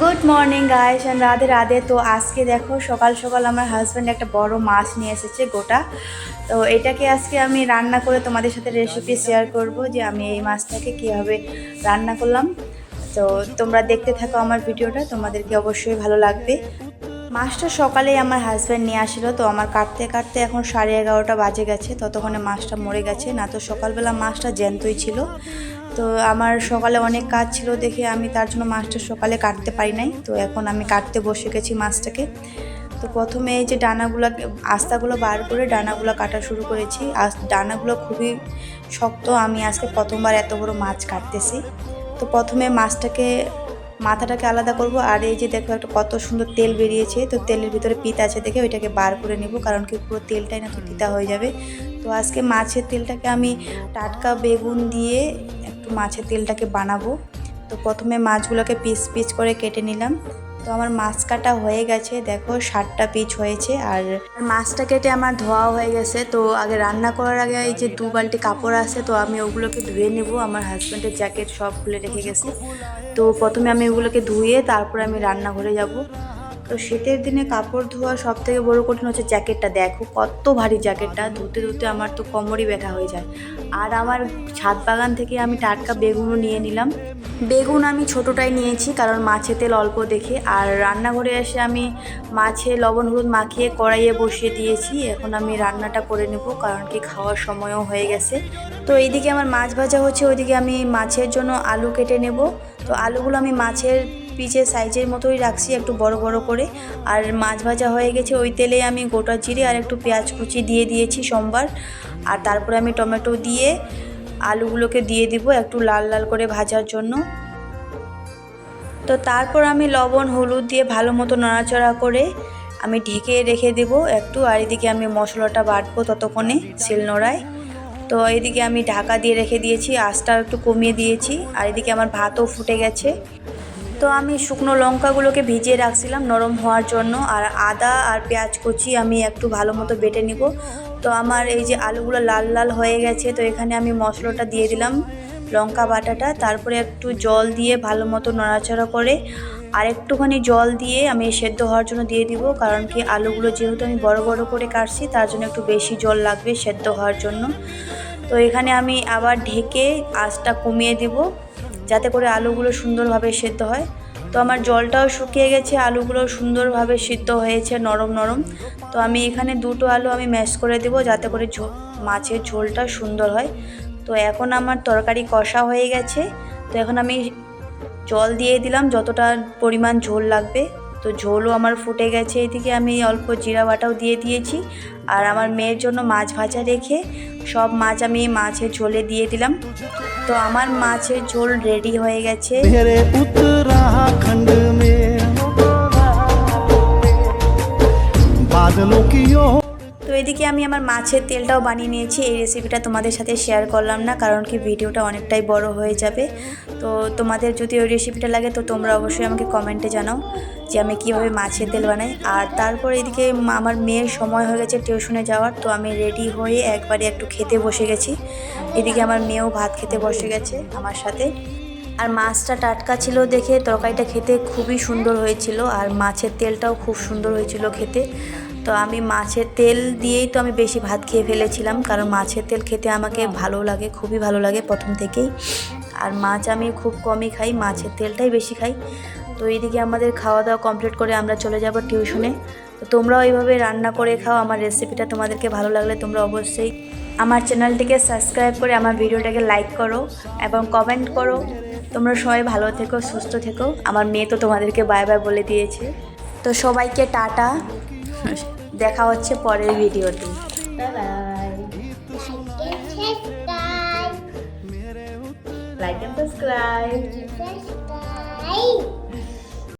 Good morning guys Radhe Radhe তো আজকে দেখো, সকাল সকাল আমার হাজব্যান্ড একটা বড় মাছ নিয়ে এসেছে গোটা। তো এটাকে আজকে আমি রান্না করে তোমাদের সাথে রেসিপি শেয়ার করব যে আমি এই মাছটাকে কীভাবে রান্না করলাম। তো তোমরা দেখতে থাকো আমার ভিডিওটা তোমাদেরকে অবশ্যই ভালো লাগবে। মাছটা সকালেই আমার হাজব্যান্ড নিয়ে আসলো, তো আমার কাটতে কাটতে এখন সাড়ে এগারোটা বাজে গেছে, ততক্ষণে মাছটা মরে গেছে। না তো সকালবেলা মাছটা জ্যান্তই ছিল। তো আমার সকালে অনেক কাজ ছিল দেখে আমি তার জন্য মাছটা সকালে কাটতে পারি নাই। তো এখন আমি কাটতে বসে গেছি মাছটাকে। তো প্রথমে এই যে ডানাগুলো, আস্তাগুলো বার করে ডানাগুলো কাটা শুরু করেছি। আর ডানাগুলো খুবই শক্ত, আমি আজকে প্রথমবার এত বড় মাছ কাটতেছি। তো প্রথমে মাছটাকে, মাথাটাকে আলাদা করব। আর এই যে দেখো একটা কত সুন্দর তেল বেরিয়েছে। তো তেলের ভিতরে পিত আছে দেখে ওইটাকে বার করে নেব, কারণ কি পুরো তেলটাই না তো তিতা হয়ে যাবে। তো আজকে মাছের তেলটাকে আমি টাটকা বেগুন দিয়ে একটু মাছের তেলটাকে বানাবো। তো প্রথমে মাছগুলোকে পিস পিস করে কেটে নিলাম। তো আমার মাছ কাটা হয়ে গেছে, দেখো ষাটটা পিচ হয়েছে আর মাছটা কেটে আমার ধোয়া হয়ে গেছে। তো আগে রান্না করার আগে এই যে দু বালতি কাপড় আছে, তো আমি ওগুলোকে ধুয়ে নেব। আমার হাজব্যান্ডের জ্যাকেট সব খুলে রেখে গেছে। তো প্রথমে আমি ওগুলোকে ধুয়ে তারপরে আমি রান্নাঘরে যাব। তো শীতের দিনে কাপড় ধোয়া সব থেকে বড় কঠিন হচ্ছে জ্যাকেটটা। দেখো, কত ভারী জ্যাকেটটা। ধুতে ধুতে আমার তো কোমরই ব্যথা হয়ে যায়। আর আমার ছাদ বাগান থেকে আমি টাটকা বেগুনও নিয়ে নিলাম। বেগুন আমি ছোটোটাই নিয়েছি কারণ মাছে তেল অল্প দেখে। আর রান্নাঘরে এসে আমি মাছে লবণ, হলুদ মাখিয়ে কড়াইয়ে বসিয়ে দিয়েছি। এখন আমি রান্নাটা করে নেব কারণ কি খাওয়ার সময়ও হয়ে গেছে। তো এইদিকে আমার মাছ ভাজা হচ্ছে, ওইদিকে আমি মাছের জন্য আলু কেটে নেব। তো আলুগুলো আমি মাছের পিচের সাইজের মতোই রাখছি, একটু বড় বড় করে। আর মাছ ভাজা হয়ে গেছে, ওই তেলে আমি গোটা জিরে আর একটু পেঁয়াজ কুচি দিয়ে দিয়েছি সোমবার। আর তারপরে আমি টমেটো দিয়ে আলুগুলোকে দিয়ে দিব একটু লাল লাল করে ভাজার জন্য। তো তারপর আমি লবণ, হলুদ দিয়ে ভালো মতো নাড়াচাড়া করে আমি ঢেকে রেখে দেব একটু। আর এদিকে আমি মশলাটা বাটবো ততক্ষণে শিলনোড়ায় তো এদিকে আমি ঢাকা দিয়ে রেখে দিয়েছি, আঁচটাও একটু কমিয়ে দিয়েছি। আর এদিকে আমার ভাতও ফুটে গেছে। তো আমি শুকনো লঙ্কাগুলোকে ভিজিয়ে রাখছিলাম নরম হওয়ার জন্য। আর আদা আর পেঁয়াজ কুচি আমি একটু ভালো মতো বেটে নিব। তো আমার এই যে আলুগুলো লাল লাল হয়ে গেছে, তো এখানে আমি মশলাটা দিয়ে দিলাম লঙ্কা বাটাটা। তারপরে একটু জল দিয়ে ভালো মতো নড়াচড়া করে আর একটুখানি জল দিয়ে আমি সেদ্ধ হওয়ার জন্য দিয়ে দিব। কারণ কি আলুগুলো যেহেতু আমি বড় বড় করে কাটছি, তার জন্য একটু বেশি জল লাগবে সেদ্ধ হওয়ার জন্য। তো এখানে আমি আবার ঢেকে আঁচটা কমিয়ে দিব। যাতে করে আলুগুলো সুন্দরভাবে সেদ্ধ হয়। তো আমার জলটাও শুকিয়ে গেছে, আলুগুলো সুন্দরভাবে সিদ্ধ হয়েছে নরম নরম। তো আমি এখানে দুটো আলু আমি ম্যাশ করে দেবো যাতে করে মাছের ঝোলটা সুন্দর হয়। তো এখন আমার তরকারি কষা হয়ে গেছে। তো এখন আমি জল দিয়ে দিলাম যতটা পরিমাণ ঝোল লাগবে। তো ঝোলও আমার ফুটে গেছে এদিকে আমি অল্প জিরা বাটাও দিয়ে দিয়েছি। আর আমার মেয়ের জন্য মাছ ভাজা রেখে সব মাছ আমি মাছের ঝোলে দিয়ে দিলাম। তো আমার মাছের ঝোল রেডি হয়ে গেছে। আমি আমার মাছের তেলটাও বানিয়ে নিয়েছি। এই রেসিপিটা তোমাদের সাথে শেয়ার করলাম না, কারণ কি ভিডিওটা অনেকটাই বড় হয়ে যাবে। তো তোমাদের যদি ওই রেসিপিটা লাগে, তো তোমরা অবশ্যই আমাকে কমেন্টে জানাও যে আমি কীভাবে মাছের তেল বানাই। আর তারপর এদিকে আমার মেয়ের সময় হয়ে গেছে টিউশনে যাওয়ার, তো আমি রেডি হয়ে একবারে একটু খেতে বসে গেছি। এদিকে আমার মেয়েও ভাত খেতে বসে গেছে আমার সাথে। আর মাছটা টাটকা ছিল দেখে তরকারিটা খেতে খুবই সুন্দর হয়েছিল, আর মাছের তেলটাও খুব সুন্দর হয়েছিল খেতে। তো আমি মাছের তেল দিয়েই তো আমি বেশি ভাত খেয়ে ফেলেছিলাম, কারণ মাছের তেল খেতে আমাকে ভালো লাগে, খুবই ভালো লাগে প্রথম থেকেই। আর মাছ আমি খুব কমই খাই, মাছের তেলটাই বেশি খাই। তো এইদিকে আমাদের খাওয়া দাওয়া কমপ্লিট করে আমরা চলে যাব টিউশনে তো তোমরাও এইভাবে রান্না করে খাও, আমার রেসিপিটা তোমাদেরকে ভালো লাগলে তোমরা অবশ্যই আমার চ্যানেলটিকে সাবস্ক্রাইব করে আমার ভিডিওটাকে লাইক করো এবং কমেন্ট করো। তোমরা সবাই ভালো থেকো, সুস্থ থেকো। আমার মেয়ে তো তোমাদেরকে বাই বাই বলে দিয়েছে। তো সবাইকে টাটা। দেখা হচ্ছে পরের ভিডিওতে। Like and subscribe